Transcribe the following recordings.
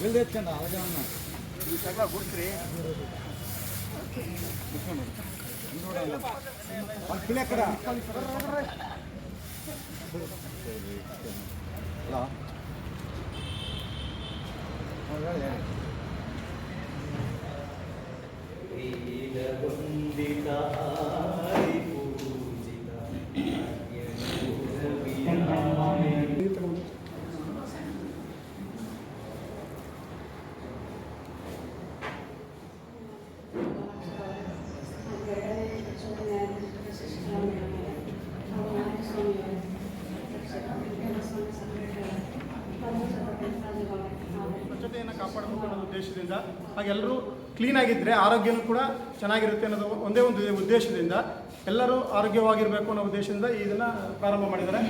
వెళ్ళొచ్చండి అలాగే ఉన్నా ఈ సగ గుర్తురి పిల్ల ఎక్కడ వీరగుండిత ಉದ್ದೇಶದಿಂದ ಹಾಗೆ ಎಲ್ಲರೂ ಕ್ಲೀನ್ ಆಗಿದ್ದರೆ ಆರೋಗ್ಯನೂ ಕೂಡ ಚೆನ್ನಾಗಿರುತ್ತೆ ಅನ್ನೋದು ಒಂದೇ ಒಂದು ಉದ್ದೇಶದಿಂದ ಎಲ್ಲರೂ ಆರೋಗ್ಯವಾಗಿರಬೇಕು ಅನ್ನೋ ಉದ್ದೇಶದಿಂದ ಇದನ್ನು ಪ್ರಾರಂಭ ಮಾಡಿದ್ದಾರೆ.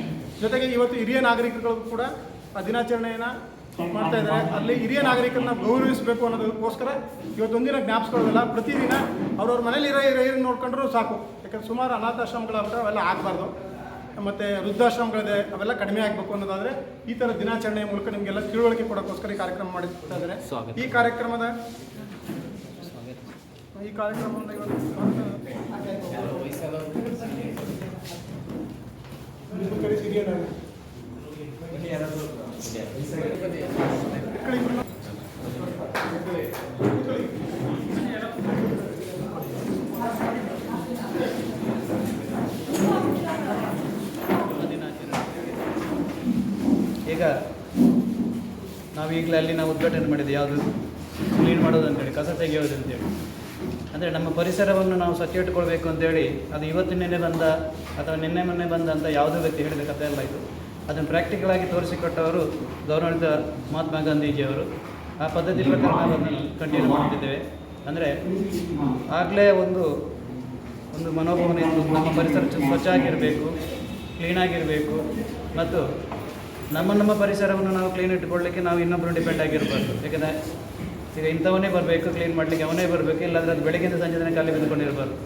ಜೊತೆಗೆ ಇವತ್ತು ಹಿರಿಯ ನಾಗರಿಕರು ಕೂಡ ಆ ದಿನಾಚರಣೆಯನ್ನು ಮಾಡ್ತಾ ಇದ್ದಾರೆ. ಅಲ್ಲಿ ಹಿರಿಯ ನಾಗರಿಕರನ್ನ ಗೌರವಿಸಬೇಕು ಅನ್ನೋದಕ್ಕೋಸ್ಕರ ಇವತ್ತೊಂದಿನ ಜ್ಞಾಪಿಸ್ಕೊಳ್ಳೋದಿಲ್ಲ ಪ್ರತಿದಿನ ಅವ್ರವ್ರ ಮನೇಲಿ ಇರೋ ಹಿರಿಯರು ನೋಡ್ಕೊಂಡ್ರು ಸಾಕು. ಯಾಕಂದ್ರೆ ಸುಮಾರು ಅನಾಥಾಶ್ರಮಗಳ ಅವೆಲ್ಲ ಆಗಬಾರ್ದು. ಮತ್ತು ವೃದ್ಧಾಶ್ರಮಗಳಿದೆ ಅವೆಲ್ಲ ಕಡಿಮೆ ಆಗಬೇಕು ಅನ್ನೋದಾದರೆ ಈ ಥರ ದಿನಾಚರಣೆಯ ಮೂಲಕ ನಿಮಗೆಲ್ಲ ತಿಳುವಳಿಕೆ ಕೊಡೋಕ್ಕೋಸ್ಕರ ಈ ಕಾರ್ಯಕ್ರಮ ಮಾಡ್ತಾ ಇದ್ದಾರೆ. ಈ ಕಾರ್ಯಕ್ರಮದ ಈ ಕಾರ್ಯಕ್ರಮದ ಇವತ್ತು ಈಗ ನಾವು ಅಲ್ಲಿ ನಾವು ಉದ್ಘಾಟನೆ ಮಾಡಿದ್ದು ಯಾವುದು? ಕ್ಲೀನ್ ಮಾಡೋದು ಅಂತೇಳಿ, ಕಸ ತೆಗೆಯೋದು ಅಂತೇಳಿ. ಅಂದರೆ ನಮ್ಮ ಪರಿಸರವನ್ನು ನಾವು ಸ್ವಚ್ಛ ಇಟ್ಕೊಳ್ಬೇಕು ಅಂತೇಳಿ ಅದು ಇವತ್ತಿನೇನೆ ಬಂದ ಅಥವಾ ನಿನ್ನೆ ಮೊನ್ನೆ ಬಂದ ಅಂತ ಯಾವುದೋ ವ್ಯಕ್ತಿ ಹೇಳಿದ ಕಥೆ ಎಲ್ಲ ಇದು? ಅದನ್ನು ಪ್ರಾಕ್ಟಿಕಲ್ ಆಗಿ ತೋರಿಸಿಕೊಟ್ಟವರು ಗೌರವಾನ್ವಿತ ಮಹಾತ್ಮ ಗಾಂಧೀಜಿಯವರು. ಆ ಪದ್ಧತಿ ಪ್ರಕಾರ ನಾವು ಅದನ್ನು ಕಂಟಿನ್ಯೂ ಮಾಡ್ತಿದ್ದೇವೆ. ಅಂದರೆ ಆಗಲೇ ಒಂದು ಒಂದು ಮನೋಭಾವನೆ ನಮ್ಮ ಪರಿಸರ ಸ್ವಚ್ಛ ಆಗಿರಬೇಕು ಕ್ಲೀನಾಗಿರಬೇಕು ಮತ್ತು ನಮ್ಮ ನಮ್ಮ ಪರಿಸರವನ್ನು ನಾವು ಕ್ಲೀನ್ ಇಟ್ಕೊಳ್ಳಿಕ್ಕೆ ನಾವು ಇನ್ನೊಬ್ಬರು ಡಿಪೆಂಡ್ ಆಗಿರಬಾರ್ದು. ಯಾಕಂದರೆ ಈಗ ಇಂಥವನ್ನೇ ಬರಬೇಕು ಕ್ಲೀನ್ ಮಾಡಲಿಕ್ಕೆ ಅವನೇ ಬರಬೇಕು, ಇಲ್ಲಾಂದರೆ ಅದು ಬೆಳಗ್ಗಿಂದ ಸಂಜೆ ತನಕ ಅಲ್ಲಿ ಬಿದ್ದುಕೊಂಡಿರಬಾರ್ದು.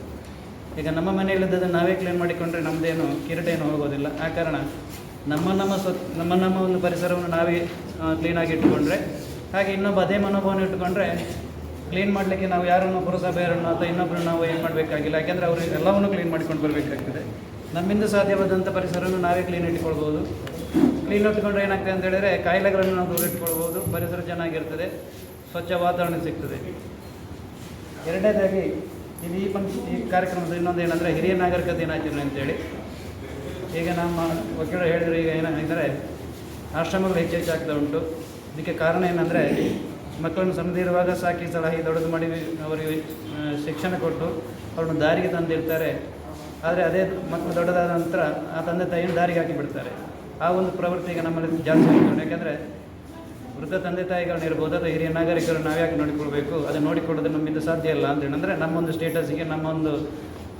ಈಗ ನಮ್ಮ ಮನೆಯಲ್ಲಿದ್ದದನ್ನು ನಾವೇ ಕ್ಲೀನ್ ಮಾಡಿಕೊಂಡ್ರೆ ನಮ್ಮದೇನು ಕಿರೀಟ ಹೋಗೋದಿಲ್ಲ. ಆ ಕಾರಣ ನಮ್ಮ ನಮ್ಮ ಸ್ವ ನಮ್ಮ ನಮ್ಮ ಒಂದು ಪರಿಸರವನ್ನು ನಾವೇ ಕ್ಲೀನಾಗಿ ಇಟ್ಟುಕೊಂಡ್ರೆ ಹಾಗೆ ಇನ್ನೊಬ್ಬ ಅದೇ ಮನೋಭಾವನೆ ಇಟ್ಟುಕೊಂಡ್ರೆ ಕ್ಲೀನ್ ಮಾಡಲಿಕ್ಕೆ ನಾವು ಯಾರನ್ನು ಪುರಸಭೆಯವರನ್ನು ಅಥವಾ ಇನ್ನೊಬ್ಬರು ನಾವು ಏನು ಮಾಡಬೇಕಾಗಿಲ್ಲ. ಯಾಕೆಂದರೆ ಅವರು ಎಲ್ಲವನ್ನು ಕ್ಲೀನ್ ಮಾಡಿಕೊಂಡು ಬರಬೇಕಾಗ್ತದೆ. ನಮ್ಮಿಂದ ಸಾಧ್ಯವಾದಂಥ ಪರಿಸರವನ್ನು ನಾವೇ ಕ್ಲೀನ್ ಇಟ್ಕೊಳ್ಬೋದು. ಕ್ಲೀನ್ ಇಟ್ಕೊಂಡ್ರೆ ಏನಾಗ್ತದೆ ಅಂತ ಹೇಳಿದ್ರೆ ಕಾಯಿಲೆಗಳನ್ನು ನಾವು ದೂರಿಟ್ಕೊಳ್ಬೋದು, ಪರಿಸರ ಚೆನ್ನಾಗಿರ್ತದೆ, ಸ್ವಚ್ಛ ವಾತಾವರಣ ಸಿಗ್ತದೆ. ಎರಡನೇದಾಗಿ ಇದು ಈ ಈ ಕಾರ್ಯಕ್ರಮದ ಇನ್ನೊಂದು ಏನಂದರೆ ಹಿರಿಯ ನಾಗರಿಕ ದಿನಾಚರಣೆ ಅಂತೇಳಿ. ಈಗ ನಮ್ಮ ವಕೀಲರು ಹೇಳಿದರೆ ಈಗ ಏನಾಗಿದ್ದಾರೆ ಆಶ್ರಮಗಳು ಹೆಚ್ಚು ಹೆಚ್ಚಾಗ್ತಾ ಉಂಟು. ಇದಕ್ಕೆ ಕಾರಣ ಏನಂದರೆ, ಮಕ್ಕಳನ್ನು ಸಣ್ಣದಿರುವಾಗ ಸಾಕಿ ಸಲಹೆ ದೊಡ್ಡದು ಮಾಡಿ ಅವರಿಗೆ ಶಿಕ್ಷಣ ಕೊಟ್ಟು ಅವ್ರನ್ನ ದಾರಿಗೆ ತಂದಿರ್ತಾರೆ. ಆದರೆ ಅದೇ ಮಕ್ಕಳು ದೊಡ್ಡದಾದ ನಂತರ ಆ ತಂದೆ ತಾಯಿಯನ್ನು ದಾರಿಗೆ ಹಾಕಿ ಬಿಡ್ತಾರೆ. ಆ ಒಂದು ಪ್ರವೃತ್ತಿ ಈಗ ನಮ್ಮಲ್ಲಿ ಜಾಸ್ತಿ ಆಗ್ತದೆ. ಯಾಕೆಂದರೆ ವೃದ್ಧ ತಂದೆ ತಾಯಿಗಳನ್ನ ಇರ್ಬೋದು ಅಥವಾ ಹಿರಿಯ ನಾಗರಿಕರು ನಾವ್ಯಾಕೆ ನೋಡಿಕೊಳ್ಬೇಕು? ಅದು ನೋಡಿಕೊಳ್ಳೋದು ನಮ್ಮಿಂದ ಸಾಧ್ಯ ಇಲ್ಲ ಅಂತೇಳಿ ಅಂದರೆ ನಮ್ಮೊಂದು ಸ್ಟೇಟಸ್ಗೆ ನಮ್ಮೊಂದು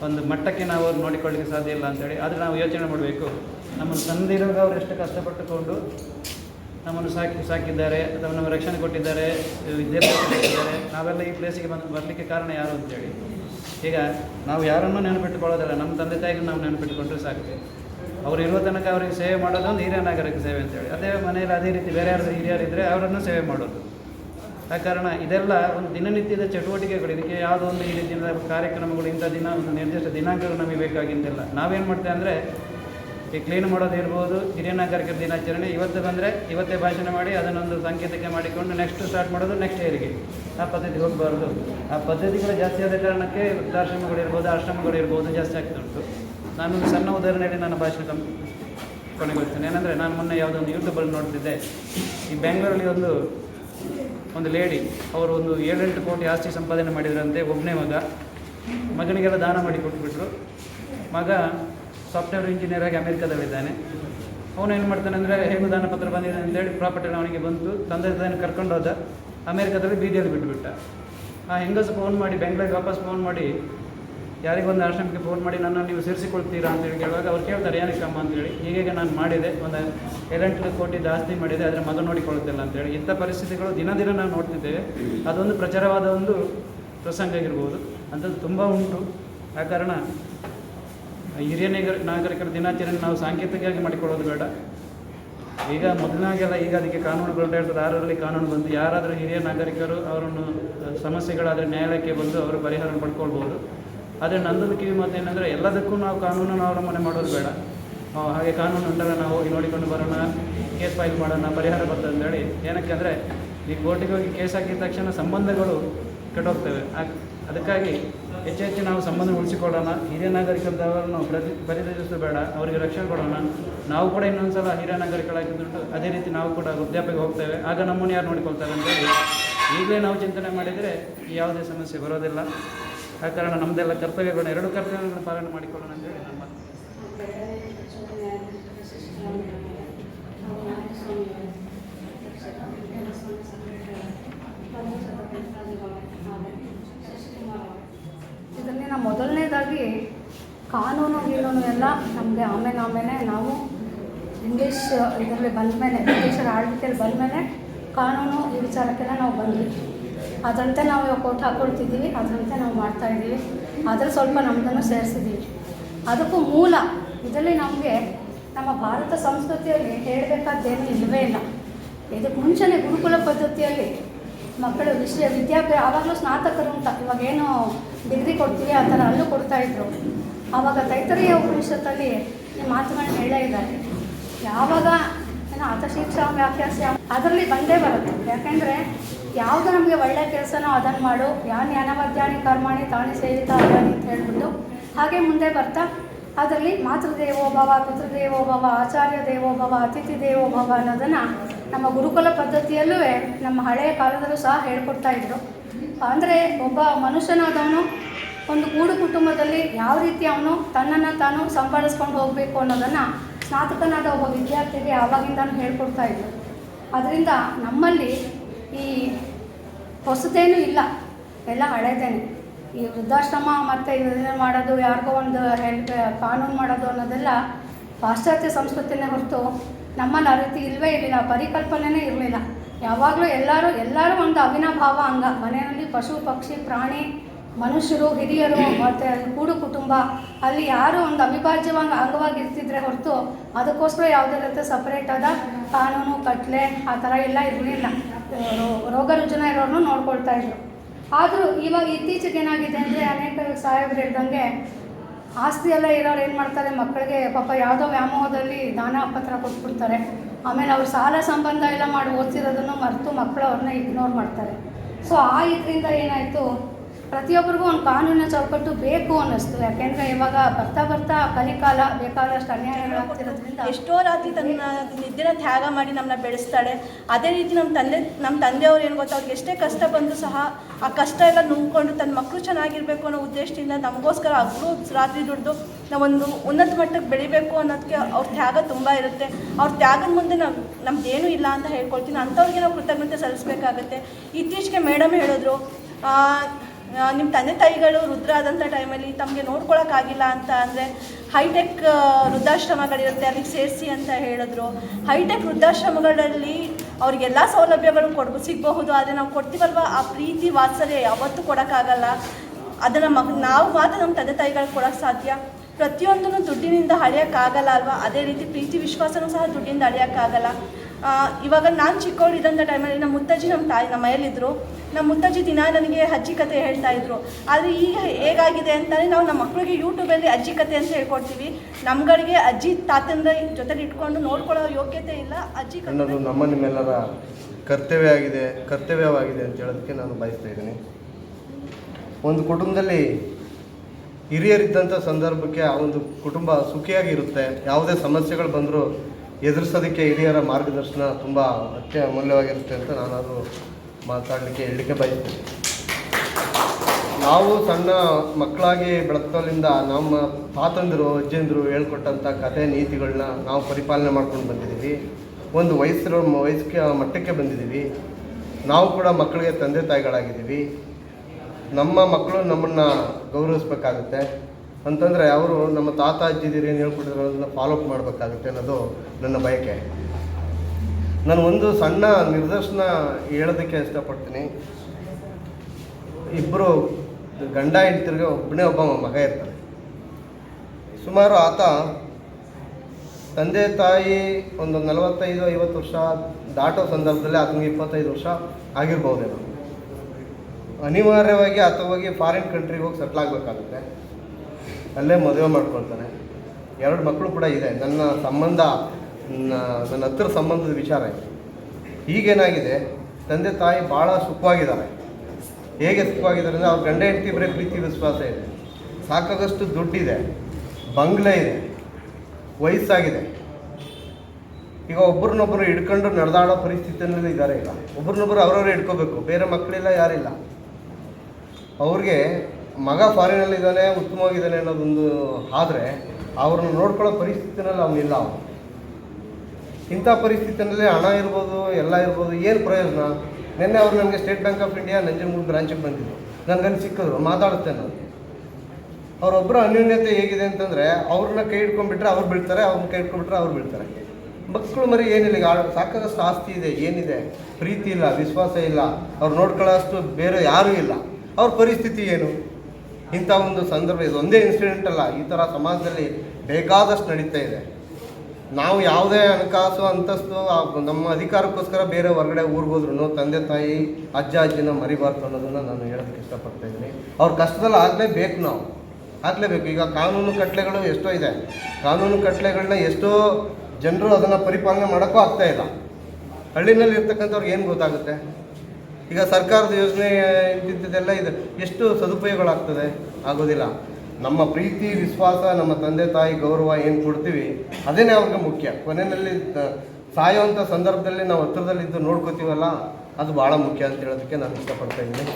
ಒಂದು ಮಟ್ಟಕ್ಕೆ ನಾವು ಅವ್ರು ನೋಡಿಕೊಳ್ಳಿಕ್ಕೆ ಸಾಧ್ಯ ಇಲ್ಲ ಅಂತೇಳಿ ಆದರೆ ನಾವು ಯೋಚನೆ ಮಾಡಬೇಕು. ನಮ್ಮನ್ನು ತಂದಿರುವಾಗ ಅವ್ರು ಎಷ್ಟು ಕಷ್ಟಪಟ್ಟುಕೊಂಡು ನಮ್ಮನ್ನು ಸಾಕಿ, ಸಾಕಿದ್ದಾರೆ ಅಥವಾ ನಮ್ಮ ರಕ್ಷಣೆ ಕೊಟ್ಟಿದ್ದಾರೆ, ವಿದ್ಯಾಭ್ಯಾಸ ಕೊಟ್ಟಿದ್ದಾರೆ. ನಾವೆಲ್ಲ ಈ ಪ್ಲೇಸಿಗೆ ಬಂದು, ಬರಲಿಕ್ಕೆ ಕಾರಣ ಯಾರು ಅಂತೇಳಿ ಈಗ ನಾವು ಯಾರನ್ನೂ ನೆನಪಿಟ್ಟುಕೊಳ್ಳೋದಿಲ್ಲ. ನಮ್ಮ ತಂದೆ ತಾಯಿಗೆ ನಾವು ನೆನಪಿಟ್ಟುಕೊಂಡ್ರೆ ಸಾಕು. ಅವ್ರು ಇರೋ ತನಕ ಅವ್ರಿಗೆ ಸೇವೆ ಮಾಡೋದು ಒಂದು ಹಿರಿಯ ನಾಗರಿಕ ಸೇವೆ ಅಂತೇಳಿ ಅದೇ ಮನೆಯಲ್ಲಿ ಅದೇ ರೀತಿ ಬೇರೆ ಯಾರು ಹಿರಿಯರಿದ್ದರೆ ಅವರನ್ನು ಸೇವೆ ಮಾಡೋದು. ಆ ಕಾರಣ ಇದೆಲ್ಲ ಒಂದು ದಿನನಿತ್ಯದ ಚಟುವಟಿಕೆಗಳು. ಇದಕ್ಕೆ ಯಾವುದೋ ಒಂದು ಈ ದಿನದ ಕಾರ್ಯಕ್ರಮಗಳು, ಇಂಥ ದಿನ, ಒಂದು ನಿರ್ದಿಷ್ಟ ದಿನಾಂಕಗಳು ನಮಗೆ ಬೇಕಾಗಿದ್ದಿಲ್ಲ. ನಾವೇನು ಮಾಡ್ತೇವೆ ಅಂದರೆ, ಈ ಕ್ಲೀನ್ ಮಾಡೋದು ಇರ್ಬೋದು, ಹಿರಿಯ ನಾಗರಿಕರ ದಿನಾಚರಣೆ. ಇವತ್ತು ಬಂದರೆ ಇವತ್ತೇ ಭಾಷಣ ಮಾಡಿ, ಅದನ್ನೊಂದು ಸಂಕೇತಕ್ಕೆ ಮಾಡಿಕೊಂಡು ನೆಕ್ಸ್ಟ್ ಸ್ಟಾರ್ಟ್ ಮಾಡೋದು ನೆಕ್ಸ್ಟ್ ಇಯರಿಗೆ ಆ ಪದ್ಧತಿ ಹೋಗಬಾರ್ದು. ಆ ಪದ್ಧತಿಗಳು ಜಾಸ್ತಿ ಆದ ಕಾರಣಕ್ಕೆ ವೃದ್ಧಾಶ್ರಮಗಳಿರ್ಬೋದು ಆಶ್ರಮಗಳಿರ್ಬೋದು ಜಾಸ್ತಿ ಆಗ್ತಾ ಉಂಟು. ನಾನೊಂದು ಸಣ್ಣ ಉದಾಹರಣೆಯಲ್ಲಿ ನನ್ನ ಭಾಷಣ ಕಂ ಕೊನೆಗೊಳ್ತೇನೆ ಏನಂದರೆ, ನಾನು ಮೊನ್ನೆ ಯಾವುದೋ ಒಂದು ಯೂಟ್ಯೂಬಲ್ಲಿ ನೋಡ್ತಿದ್ದೆ. ಈ ಬೆಂಗಳೂರಲ್ಲಿ ಒಂದು ಒಂದು ಲೇಡಿ ಅವರು ಒಂದು ಏಳೆಂಟು ಕೋಟಿ ಆಸ್ತಿ ಸಂಪಾದನೆ ಮಾಡಿದ್ರಂತೆ ಒಬ್ಬನೇ ಮಗ. ಮಗನಿಗೆಲ್ಲ ದಾನ ಮಾಡಿ ಕೊಟ್ಬಿಟ್ರು. ಮಗ ಸಾಫ್ಟ್ವೇರ್ ಇಂಜಿನಿಯರ್ ಆಗಿ ಅಮೆರಿಕದಲ್ಲಿದ್ದಾನೆ. ಅವನು ಏನು ಮಾಡ್ತಾನೆ ಅಂದರೆ, ಹೇಗೂ ದಾನ ಪತ್ರ ಬಂದಿದೆ ಅಂತೇಳಿ ಪ್ರಾಪರ್ಟಿ ಅವನಿಗೆ ಬಂತು. ತಂದೆ ತಾಯಿನ ಕರ್ಕೊಂಡು ಹೋದ ಅಮೇರಿಕಾದಲ್ಲಿ ಬೀದಿಯಲ್ಲಿ ಬಿಟ್ಟುಬಿಟ್ಟ ಆ ಹೆಂಗಸು ಫೋನ್ ಮಾಡಿ ಬೆಂಗಳೂರಿಗೆ ವಾಪಸ್ ಫೋನ್ ಮಾಡಿ ಯಾರಿಗೊಂದು ಆಶ್ರಮಕ್ಕೆ ಫೋನ್ ಮಾಡಿ ನನ್ನ ನೀವು ಸೇರಿಸಿಕೊಳ್ತೀರಾ ಅಂತೇಳಿ ಕೇಳುವಾಗ ಅವ್ರು ಕೇಳ್ತಾರೆ ಏನಕ್ಕಮ್ಮ ಅಂತೇಳಿ ಹೀಗೆ ನಾನು ಮಾಡಿದೆ. ಒಂದು ಏಳೆಂಟು ಕೋಟಿ ಜಾಸ್ತಿ ಮಾಡಿದೆ, ಆದರೆ ಮಗ ನೋಡಿಕೊಳ್ಳುತ್ತಿಲ್ಲ ಅಂತೇಳಿ ಇಂಥ ಪರಿಸ್ಥಿತಿಗಳು ದಿನ ದಿನ ನಾವು ನೋಡ್ತಿದ್ದೇವೆ. ಅದೊಂದು ಪ್ರಚಾರವಾದ ಒಂದು ಪ್ರಸಂಗ ಆಗಿರ್ಬೋದು. ಅಂಥದ್ದು ತುಂಬ ಉಂಟು. ಆ ಕಾರಣ ಹಿರಿಯ ನಾಗರ, ನಾಗರಿಕರ ದಿನಾಚರಣೆ ನಾವು ಸಾಂಕೇತಿಕವಾಗಿ ಮಾಡಿಕೊಳ್ಳೋದು ಬೇಡ. ಈಗ ಮೊದಲಾಗೆಲ್ಲ ಈಗ ಅದಕ್ಕೆ ಕಾನೂನುಗಳು ಸಾವಿರದ ಆರರಲ್ಲಿ ಕಾನೂನು ಬಂದು ಯಾರಾದರೂ ಹಿರಿಯ ನಾಗರಿಕರು ಅವರನ್ನು ಸಮಸ್ಯೆಗಳಾದರೆ ನ್ಯಾಯಾಲಯಕ್ಕೆ ಬಂದು ಅವರು ಪರಿಹಾರ ಪಡ್ಕೊಳ್ಬೋದು. ಆದರೆ ನಂದೊಂದು ಕಿವಿ ಮಾತು ಏನಂದರೆ ಎಲ್ಲದಕ್ಕೂ ನಾವು ಕಾನೂನನ್ನು ಅವಲಂಬನೆ ಮಾಡೋದು ಬೇಡ. ಹಾಗೆ ಕಾನೂನು ಉಂಟಲ್ಲ ನಾವು ಹೋಗಿ ನೋಡಿಕೊಂಡು ಬರೋಣ, ಕೇಸ್ ಫೈಲ್ ಮಾಡೋಣ, ಪರಿಹಾರ ಬರ್ತದೆ ಅಂತೇಳಿ ಏನಕ್ಕೆ ಅಂದರೆ, ಈ ಕೋರ್ಟಿಗೆ ಹೋಗಿ ಕೇಸ್ ಹಾಕಿದ ತಕ್ಷಣ ಸಂಬಂಧಗಳು ಕೆಟ್ಟೋಗ್ತವೆ. ಅದಕ್ಕಾಗಿ ಹೆಚ್ಚು ಹೆಚ್ಚು ನಾವು ಸಂಬಂಧ ಉಳಿಸಿಕೊಳ್ಳೋಣ. ಹಿರಿಯ ನಾಗರಿಕರದವರನ್ನು ಪ್ರತಿ, ಪರಿಚಯಿಸೋದು ಬೇಡ. ಅವರಿಗೆ ರಕ್ಷಣೆ ಕೊಡೋಣ. ನಾವು ಕೂಡ ಇನ್ನೊಂದು ಸಲ ಹಿರಿಯ ನಾಗರಿಕರಾಗಿದ್ದುಂಟು, ಅದೇ ರೀತಿ ನಾವು ಕೂಡ ವೃದ್ಧಾಪ್ಯಕ್ಕೆ ಹೋಗ್ತೇವೆ. ಆಗ ನಮ್ಮನ್ನು ಯಾರು ನೋಡಿಕೊಳ್ತಾರೆ ಅಂತೇಳಿ ಈಗಲೇ ನಾವು ಚಿಂತನೆ ಮಾಡಿದರೆ ಯಾವುದೇ ಸಮಸ್ಯೆ ಬರೋದಿಲ್ಲ. ಆ ಕಾರಣ ನಮ್ಮದೆಲ್ಲ ಕರ್ತವ್ಯಗಳನ್ನ ಎರಡು ಕರ್ತವ್ಯಗಳನ್ನು ಪಾಲನೆ ಮಾಡಿಕೊಳ್ಳೋಣ ಅಂತೇಳಿ ನಮ್ಮ ಇದನ್ನೇ ನಾವು ಮೊದಲನೇದಾಗಿ ಕಾನೂನು ಗೀನೂನು ಎಲ್ಲ ನಮಗೆ ಆಮೇಲೆ ಆಮೇಲೆ ನಾವು ಇಂಗ್ಲೀಷ್ ಇದರಲ್ಲಿ ಬಂದ ಮೇಲೆ ಇಂಗ್ಲೀಷರ ಆಳ್ವಿಕೆಯಲ್ಲಿ ಬಂದ ಮೇಲೆ ಕಾನೂನು ಈ ವಿಚಾರಕ್ಕೆಲ್ಲ ನಾವು ಬಂದ್ವಿ. ಅದರಂತೆ ನಾವು ಇವಾಗ ಕೋಟ್ ಹಾಕ್ಕೊಳ್ತಿದ್ದೀವಿ ಅದರಂತೆ ನಾವು ಮಾಡ್ತಾ ಇದ್ದೀವಿ. ಅದ್ರಲ್ಲಿ ಸ್ವಲ್ಪ ನಮ್ಮದನ್ನು ಸೇರಿಸಿದ್ದೀವಿ. ಅದಕ್ಕೂ ಮೂಲ, ಇದರಲ್ಲಿ ನಮಗೆ ನಮ್ಮ ಭಾರತ ಸಂಸ್ಕೃತಿಯಲ್ಲಿ ಹೇಳಬೇಕಾದ್ದೇನು ಇಲ್ಲವೇ ಇಲ್ಲ. ಇದಕ್ಕೆ ಮುಂಚೆನೇ ಗುರುಕುಲ ಪದ್ಧತಿಯಲ್ಲಿ ಮಕ್ಕಳು ವಿಷಯ ವಿದ್ಯಾಭ್ಯಾಸ, ಆವಾಗಲೂ ಸ್ನಾತಕರು ಅಂತ ಇವಾಗೇನು ಡಿಗ್ರಿ ಕೊಡ್ತೀವಿ, ಆ ಥರ ಅಲ್ಲೂ ಕೊಡ್ತಾಯಿದ್ರು ಆವಾಗ ತೈತರಿಯ ಉಪನಿಷತ್ತಲ್ಲಿ ಮಾತುಗಳನ್ನ ಹೇಳೇ ಇದ್ದಾರೆ. ಯಾವಾಗ ಏನೋ ಅತಶಿಕ್ಷಾ ವ್ಯಾಖ್ಯಾಸ ಅದರಲ್ಲಿ ಬಂದೇ ಬರುತ್ತೆ. ಯಾಕೆಂದರೆ ಯಾವುದು ನಮಗೆ ಒಳ್ಳೆಯ ಕೆಲಸನೋ ಅದನ್ನು ಮಾಡು. ಯಾನ್ ಜ್ಞಾನವದ್ಯಾನಿ ಕರ್ಮಾಣಿ ತಾಣಿ ಸೇವಿತ ಅದಾನಿ ಅಂತ ಹೇಳ್ಬಿಟ್ಟು ಹಾಗೆ ಮುಂದೆ ಬರ್ತಾ ಅದರಲ್ಲಿ ಮಾತೃದೇವೋಭವ ಪಿತೃದೇವೋಭವ ಆಚಾರ್ಯ ದೇವೋಭವ ಅತಿಥಿ ದೇವೋಭವ ಅನ್ನೋದನ್ನು ನಮ್ಮ ಗುರುಕುಲ ಪದ್ಧತಿಯಲ್ಲೂ ನಮ್ಮ ಹಳೆಯ ಕಾಲದಲ್ಲೂ ಸಹ ಹೇಳ್ಕೊಡ್ತಾ ಇದ್ರು. ಅಂದರೆ ಒಬ್ಬ ಮನುಷ್ಯನಾದವನು ಒಂದು ಕೂಡು ಕುಟುಂಬದಲ್ಲಿ ಯಾವ ರೀತಿ ಅವನು ತನ್ನನ್ನು ತಾನು ಸಂಪಾದಿಸ್ಕೊಂಡು ಹೋಗಬೇಕು ಅನ್ನೋದನ್ನು ಸ್ನಾತಕನಾದ ಒಬ್ಬ ವಿದ್ಯಾರ್ಥಿಗೆ ಆವಾಗಿಂದಾನು ಹೇಳ್ಕೊಡ್ತಾ ಇದ್ದರು ಅದರಿಂದ ನಮ್ಮಲ್ಲಿ ಈ ಹೊಸದೇನೂ ಇಲ್ಲ. ಎಲ್ಲ ಹಳೇದೇನೆ. ಈ ವೃದ್ಧಾಶ್ರಮ ಮತ್ತು ಇದನ್ನ ಮಾಡೋದು, ಯಾರಿಗೋ ಒಂದು ಹೆಲ್ಪ್, ಕಾನೂನು ಮಾಡೋದು ಅನ್ನೋದೆಲ್ಲ ಪಾಶ್ಚಾತ್ಯ ಸಂಸ್ಕೃತಿನೇ ಹೊರತು ನಮ್ಮಲ್ಲಿ ಆ ರೀತಿ ಇಲ್ಲವೇ ಇರಲಿಲ್ಲ. ಪರಿಕಲ್ಪನೆನೇ ಇರಲಿಲ್ಲ. ಯಾವಾಗಲೂ ಎಲ್ಲರೂ ಎಲ್ಲರೂ ಒಂದು ಅವಿನಾಭಾವ ಅಂಗ. ಮನೆಯಲ್ಲಿ ಪಶು, ಪಕ್ಷಿ, ಪ್ರಾಣಿ ಮನುಷ್ಯರು, ಹಿರಿಯರು, ಮತ್ತು ಕೂಡು ಕುಟುಂಬ, ಅಲ್ಲಿ ಯಾರು ಒಂದು ಅವಿಭಾಜ್ಯವಾಗಿ ಅಂಗವಾಗಿ ಇರ್ತಿದ್ರೆ ಹೊರತು ಅದಕ್ಕೋಸ್ಕರ ಯಾವುದೇ ರೀತಿ ಆದ ಕಾನೂನು ಕಟ್ಲೆ ಆ ಥರ ಎಲ್ಲ ಇರಲಿಲ್ಲ. ರೋಗ ರುಜಿನ ಇರೋರನ್ನು ನೋಡ್ಕೊಳ್ತಾ ಇದ್ರು. ಆದರೂ ಇವಾಗ ಇತ್ತೀಚೆಗೆ ಏನಾಗಿದೆ ಅಂದರೆ ಅನೇಕ ಸಾಹೇಬರು ಹೇಳ್ದಂಗೆ ಆಸ್ತಿ ಎಲ್ಲ ಇರೋರು ಏನು ಮಾಡ್ತಾರೆ, ಮಕ್ಕಳಿಗೆ ಪಾಪ ಯಾವುದೋ ವ್ಯಾಮೋಹದಲ್ಲಿ ದಾನ ಪತ್ರ ಕೊಟ್ಬಿಡ್ತಾರೆ. ಆಮೇಲೆ ಅವ್ರು ಸಾಲ ಸಂಬಂಧ ಎಲ್ಲ ಮಾಡಿ ಓದ್ತಿರೋದನ್ನು ಮರೆತು ಮಕ್ಕಳು ಅವ್ರನ್ನ ಇಗ್ನೋರ್ ಮಾಡ್ತಾರೆ. ಸೊ ಆ ಇದರಿಂದ ಏನಾಯಿತು ಪ್ರತಿಯೊಬ್ಬರಿಗೂ ಒಂದು ಕಾನೂನಿನ ಚೌಕಟ್ಟು ಬೇಕು ಅನ್ನಿಸ್ತು ಯಾಕೆಂದರೆ ಇವಾಗ ಬರ್ತಾ ಬರ್ತಾ ಕಲಿಕಾಲ, ಬೇಕಾದಷ್ಟು ಅನ್ಯಾಯಗಳಾಗ್ತಿರೋದ್ರಿಂದ ಎಷ್ಟೋ ರಾತ್ರಿ ತನ್ನ ನಿದ್ದೆನ ತ್ಯಾಗ ಮಾಡಿ ನಮ್ಮನ್ನ ಬೆಳೆಸ್ತಾಳೆ. ಅದೇ ರೀತಿ ನಮ್ಮ ತಂದೆ ನಮ್ಮ ತಂದೆಯವ್ರು ಏನು ಗೊತ್ತಾ, ಅವ್ರಿಗೆ ಎಷ್ಟೇ ಕಷ್ಟ ಬಂದರೂ ಸಹ ಆ ಕಷ್ಟ ಎಲ್ಲ ನುಂಗ್ಕೊಂಡು ತನ್ನ ಮಕ್ಕಳು ಚೆನ್ನಾಗಿರಬೇಕು ಅನ್ನೋ ಉದ್ದೇಶದಿಂದ ನಮಗೋಸ್ಕರ ಹಗಲು ರಾತ್ರಿ ದುಡ್ದು ನಾವೊಂದು ಉನ್ನತ ಮಟ್ಟಕ್ಕೆ ಬೆಳಿಬೇಕು ಅನ್ನೋದಕ್ಕೆ ಅವ್ರ ತ್ಯಾಗ ತುಂಬ ಇರುತ್ತೆ. ಅವ್ರ ತ್ಯಾಗದ ಮುಂದೆ ನಾವು, ನಮ್ದೇನೂ ಇಲ್ಲ ಅಂತ ಹೇಳ್ಕೊಳ್ತೀನಿ. ಅಂಥವ್ರಿಗೆ ನಾವು ಕೃತಜ್ಞತೆ ಸಲ್ಲಿಸಬೇಕಾಗತ್ತೆ. ಇತ್ತೀಚೆಗೆ ಮೇಡಮ್ ಹೇಳಿದ್ರು ನಿಮ್ಮ ತಂದೆ ತಾಯಿಗಳು ವೃದ್ಧ ಆದಂಥ ಟೈಮಲ್ಲಿ ತಮಗೆ ನೋಡ್ಕೊಳಕ್ಕಾಗಿಲ್ಲ ಅಂತ ಅಂದರೆ ಹೈಟೆಕ್ ವೃದ್ಧಾಶ್ರಮಗಳಿರುತ್ತೆ, ಅಲ್ಲಿಗೆ ಸೇರಿಸಿ ಅಂತ ಹೇಳಿದ್ರು. ಹೈಟೆಕ್ ವೃದ್ಧಾಶ್ರಮಗಳಲ್ಲಿ ಅವ್ರಿಗೆಲ್ಲ ಸೌಲಭ್ಯಗಳು ಕೊಡ್ಬೋ, ಸಿಗಬಹುದು, ಆದರೆ ನಾವು ಕೊಡ್ತೀವಲ್ವ? ಆ ಪ್ರೀತಿ ವಾತ್ಸಲ್ಯ ಯಾವತ್ತೂ ಕೊಡೋಕ್ಕಾಗಲ್ಲ ಅದನ್ನು ಮಗ, ನಾವು ಮಾತ್ರ ನಮ್ಮ ತಂದೆ ತಾಯಿಗಳು ಕೊಡೋಕ್ಕೆ ಸಾಧ್ಯ. ಪ್ರತಿಯೊಂದನ್ನು ದುಡ್ಡಿನಿಂದ ಅಳಿಯೋಕ್ಕಾಗಲ್ಲ ಅಲ್ವಾ? ಅದೇ ರೀತಿ ಪ್ರೀತಿ ವಿಶ್ವಾಸನೂ ಸಹ ದುಡ್ಡಿಂದ ಅಳೆಯೋಕ್ಕಾಗಲ್ಲ ಇವಾಗ ನಾನು ಚಿಕ್ಕವಳಿದ್ದಂಥ ಟೈಮಲ್ಲಿ ನಮ್ಮ ಮುತ್ತಜ್ಜಿ, ನಮ್ಮ ತಾಯಿ, ನಮ್ಮ ಮನೆಯಲ್ಲಿದ್ದರು ನಮ್ಮ ಮುತ್ತಜ್ಜಿ ದಿನ ನನಗೆ ಅಜ್ಜಿ ಕತೆ ಹೇಳ್ತಾ ಇದ್ರು. ಆದರೆ ಈಗ ಹೇಗಾಗಿದೆ ಅಂತಂದರೆ ನಾವು ನಮ್ಮ ಮಕ್ಕಳಿಗೆ ಯೂಟ್ಯೂಬಲ್ಲಿ ಅಜ್ಜಿ ಕತೆ ಅಂತ ಹೇಳ್ಕೊಡ್ತೀವಿ. ನಮ್ಗಳಿಗೆ ಅಜ್ಜಿ ತಾತಂದ ಜೊತೆಲಿ ಇಟ್ಕೊಂಡು ನೋಡ್ಕೊಳ್ಳೋ ಯೋಗ್ಯತೆ ಇಲ್ಲ, ಅಜ್ಜಿ ಅನ್ನೋದು ನಮ್ಮ ನಿಮ್ಮೆಲ್ಲರ ಕರ್ತವ್ಯ ಆಗಿದೆ, ಕರ್ತವ್ಯವಾಗಿದೆ ಅಂತ ಹೇಳೋದಕ್ಕೆ ನಾನು ಬಯಸ್ತಾ ಇದ್ದೀನಿ. ಒಂದು ಕುಟುಂಬದಲ್ಲಿ ಹಿರಿಯರಿದ್ದಂಥ ಸಂದರ್ಭಕ್ಕೆ ಆ ಒಂದು ಕುಟುಂಬ ಸುಖಿಯಾಗಿರುತ್ತೆ ಯಾವುದೇ ಸಮಸ್ಯೆಗಳು ಬಂದರೂ ಎದುರಿಸೋದಕ್ಕೆ ಹಿರಿಯರ ಮಾರ್ಗದರ್ಶನ ತುಂಬ ಅತ್ಯಮೂಲ್ಯವಾಗಿರುತ್ತೆ ಅಂತ ನಾನಾದರೂ ಮಾತಾಡಲಿಕ್ಕೆ ಹೇಳಲಿಕ್ಕೆ ಬಯಸ್ತೀನಿ. ನಾವು ಸಣ್ಣ ಮಕ್ಕಳಾಗಿ ಬೆಳೆತಲಿಂದ ನಮ್ಮ ತಾತಂದಿರು ಅಜ್ಜಂದಿರು ಹೇಳ್ಕೊಟ್ಟಂಥ ಕಥೆ, ನೀತಿಗಳನ್ನ ನಾವು ಪರಿಪಾಲನೆ ಮಾಡ್ಕೊಂಡು ಬಂದಿದ್ದೀವಿ. ಒಂದು ವಯಸ್ಸರ ವಯಸ್ಸಿಗೆ ಮಟ್ಟಕ್ಕೆ ಬಂದಿದ್ದೀವಿ. ನಾವು ಕೂಡ ಮಕ್ಕಳಿಗೆ ತಂದೆ ತಾಯಿಗಳಾಗಿದ್ದೀವಿ. ನಮ್ಮ ಮಕ್ಕಳು ನಮ್ಮನ್ನು ಗೌರವಿಸ್ಬೇಕಾಗುತ್ತೆ. ಅಂತಂದರೆ ಅವರು ನಮ್ಮ ತಾತ ಅಜ್ಜಿದಿರು ಏನು ಹೇಳ್ಕೊಟ್ಟಿದ್ರು ಅದನ್ನು ಫಾಲೋಅಪ್ ಮಾಡಬೇಕಾಗುತ್ತೆ ಅನ್ನೋದು ನನ್ನ ಬಯಕೆ. ನಾನು ಒಂದು ಸಣ್ಣ ನಿದರ್ಶನ ಹೇಳೋದಕ್ಕೆ ಇಷ್ಟಪಡ್ತೀನಿ. ಇಬ್ಬರು ಗಂಡ ಹೆಂಡ್ತಿರಿಗೆ ಒಬ್ಬನೇ ಒಬ್ಬ ಮಗ ಇರ್ತಾನೆ ಸುಮಾರು ಆತ ತಂದೆ ತಾಯಿ ಒಂದು ನಲವತ್ತೈದು, ಐವತ್ತು ವರ್ಷ ದಾಟೋ ಸಂದರ್ಭದಲ್ಲಿ ಆತನಿಗೆ ಇಪ್ಪತ್ತೈದು ವರ್ಷ ಆಗಿರ್ಬೋದೇನೋ. ಅನಿವಾರ್ಯವಾಗಿ ಆತ ಹೋಗಿ ಫಾರಿನ್ ಕಂಟ್ರಿಗೆ ಹೋಗಿ ಸೆಟ್ಲ್ ಆಗಬೇಕಾಗುತ್ತೆ. ಅಲ್ಲೇ ಮದುವೆ ಮಾಡ್ಕೊಳ್ತಾನೆ. ಎರಡು ಮಕ್ಕಳು ಕೂಡ ಇದೆ. ನನ್ನ ಸಂಬಂಧ ನನ್ನ ಹತ್ರ ಸಂಬಂಧದ ವಿಚಾರ ಇದೆ. ಈಗೇನಾಗಿದೆ? ತಂದೆ ತಾಯಿ ಭಾಳ ಸುಖವಾಗಿದ್ದಾರೆ. ಹೇಗೆ ಸುಖವಾಗಿದ್ದಾರೆ ಅಂದರೆ ಅವ್ರ ಗಂಡ ಹೆಂಡತಿ ಬರೀ ಪ್ರೀತಿ ವಿಶ್ವಾಸ ಇದೆ. ಸಾಕಾಗಷ್ಟು ದುಡ್ಡಿದೆ. ಬಂಗ್ಲೆ ಇದೆ. ವಯಸ್ಸಾಗಿದೆ. ಈಗ ಒಬ್ರನ್ನೊಬ್ಬರು ಹಿಡ್ಕೊಂಡು ನಡೆದಾಡೋ ಪರಿಸ್ಥಿತಿಯಲ್ಲಿ ಇದ್ದಾರೆ ಈಗ. ಒಬ್ರನ್ನೊಬ್ಬರು ಅವರವ್ರು ಹಿಡ್ಕೋಬೇಕು. ಬೇರೆ ಮಕ್ಕಳಿಲ್ಲ, ಯಾರಿಲ್ಲ. ಅವ್ರಿಗೆ ಮಗ ಫಾರಿನಲ್ಲಿದ್ದಾನೆ ಉತ್ತಮವಾಗಿದ್ದಾನೆ ಅನ್ನೋದೊಂದು ಆದರೆ ಅವ್ರನ್ನ ನೋಡ್ಕೊಳ್ಳೋ ಪರಿಸ್ಥಿತಿನಲ್ಲಿ ಅವನಿಲ್ಲ ಅವನು. ಇಂಥ ಪರಿಸ್ಥಿತಿನಲ್ಲಿ ಹಣ ಇರ್ಬೋದು, ಎಲ್ಲ ಇರ್ಬೋದು, ಏನು ಪ್ರಯೋಜನ? ನಿನ್ನೆ ಅವರು ನನಗೆ state bank of India Nanjangud ಬ್ರಾಂಚಿಗೆ ಬಂದಿದ್ದರು ನನಗಲ್ಲಿ ಸಿಕ್ಕಿದ್ರು, ಮಾತಾಡುತ್ತೆ ನಾನು ಅವರೊಬ್ಬರ ಅನ್ಯೋನ್ಯತೆ ಹೇಗಿದೆ ಅಂತಂದರೆ, ಅವ್ರನ್ನ ಕೈ ಹಿಡ್ಕೊಂಡ್ಬಿಟ್ರೆ ಅವ್ರು ಬೀಳ್ತಾರೆ ಅವ್ರನ್ನ ಕೈ ಹಿಡ್ಕೊಂಡ್ಬಿಟ್ರೆ ಅವ್ರು ಬೀಳ್ತಾರೆ. ಮಕ್ಕಳು ಮರಿ ಏನಿಲ್ಲ, ಈಗ ಸಾಕಷ್ಟು ಆಸ್ತಿ ಇದೆ, ಏನಿದೆ? ಪ್ರೀತಿ ಇಲ್ಲ, ವಿಶ್ವಾಸ ಇಲ್ಲ. ಅವ್ರು ನೋಡ್ಕೊಳ್ಳೋಷ್ಟು ಬೇರೆ ಯಾರೂ ಇಲ್ಲ. ಅವ್ರ ಪರಿಸ್ಥಿತಿ ಏನು? ಇಂಥ ಒಂದು ಸಂದರ್ಭ ಇದು ಒಂದೇ ಇನ್ಸಿಡೆಂಟ್ ಅಲ್ಲ, ಈ ಥರ ಸಮಾಜದಲ್ಲಿ ಬೇಕಾದಷ್ಟು ನಡೀತಾ ಇದೆ. ನಾವು ಯಾವುದೇ ಹಣಕಾಸು ಅಂತಸ್ತು ನಮ್ಮ ಅಧಿಕಾರಕ್ಕೋಸ್ಕರ ಬೇರೆ ಹೊರಗಡೆ ಊರಿಗೋದ್ರೂ ತಂದೆ, ತಾಯಿ, ಅಜ್ಜ, ಅಜ್ಜಿನ ಮರಿಬಾರ್ದು ಅನ್ನೋದನ್ನು ನಾನು ಹೇಳೋದಕ್ಕೆ ಇಷ್ಟಪಡ್ತಾ ಇದ್ದೀನಿ. ಅವ್ರ ಕಷ್ಟದಲ್ಲಿ ಆಗಲೇಬೇಕು ನಾವು. ಆಗಲೇಬೇಕು. ಈಗ ಕಾನೂನು ಕಟ್ಲೆಗಳು ಎಷ್ಟೋ ಇದೆ. ಕಾನೂನು ಕಟ್ಲೆಗಳನ್ನ ಎಷ್ಟೋ ಜನರು ಅದನ್ನು ಪರಿಪಾಲನೆ ಮಾಡೋಕ್ಕೂ ಆಗ್ತಾ ಇಲ್ಲ. ಹಳ್ಳಿನಲ್ಲಿ ಇರ್ತಕ್ಕಂಥವ್ರಿಗೆ ಏನು ಗೊತ್ತಾಗುತ್ತೆ? ಈಗ ಸರ್ಕಾರದ ಯೋಜನೆ ಇದ್ದಿದ್ದೆಲ್ಲ ಇದೆ. ಎಷ್ಟು ಸದುಪಯೋಗಗಳಾಗ್ತದೆ? ಆಗೋದಿಲ್ಲ. ನಮ್ಮ ಪ್ರೀತಿ, ವಿಶ್ವಾಸ, ನಮ್ಮ ತಂದೆ, ತಾಯಿ ಗೌರವ ಏನು ಕೊಡ್ತೀವಿ ಅದೇನೇ ಅವ್ರಿಗೆ ಮುಖ್ಯ. ಕೊನೆಯಲ್ಲಿ ಸಾಯೋ ಸಾಯೋವಂಥ ಸಂದರ್ಭದಲ್ಲಿ ನಾವು ಹತ್ರದಲ್ಲಿದ್ದು ನೋಡ್ಕೋತೀವಲ್ಲ, ಅದು ಭಾಳ ಮುಖ್ಯ ಅಂತ ಹೇಳೋದಕ್ಕೆ ನಾನು ಇಷ್ಟಪಡ್ತಾ ಇದ್ದೀನಿ.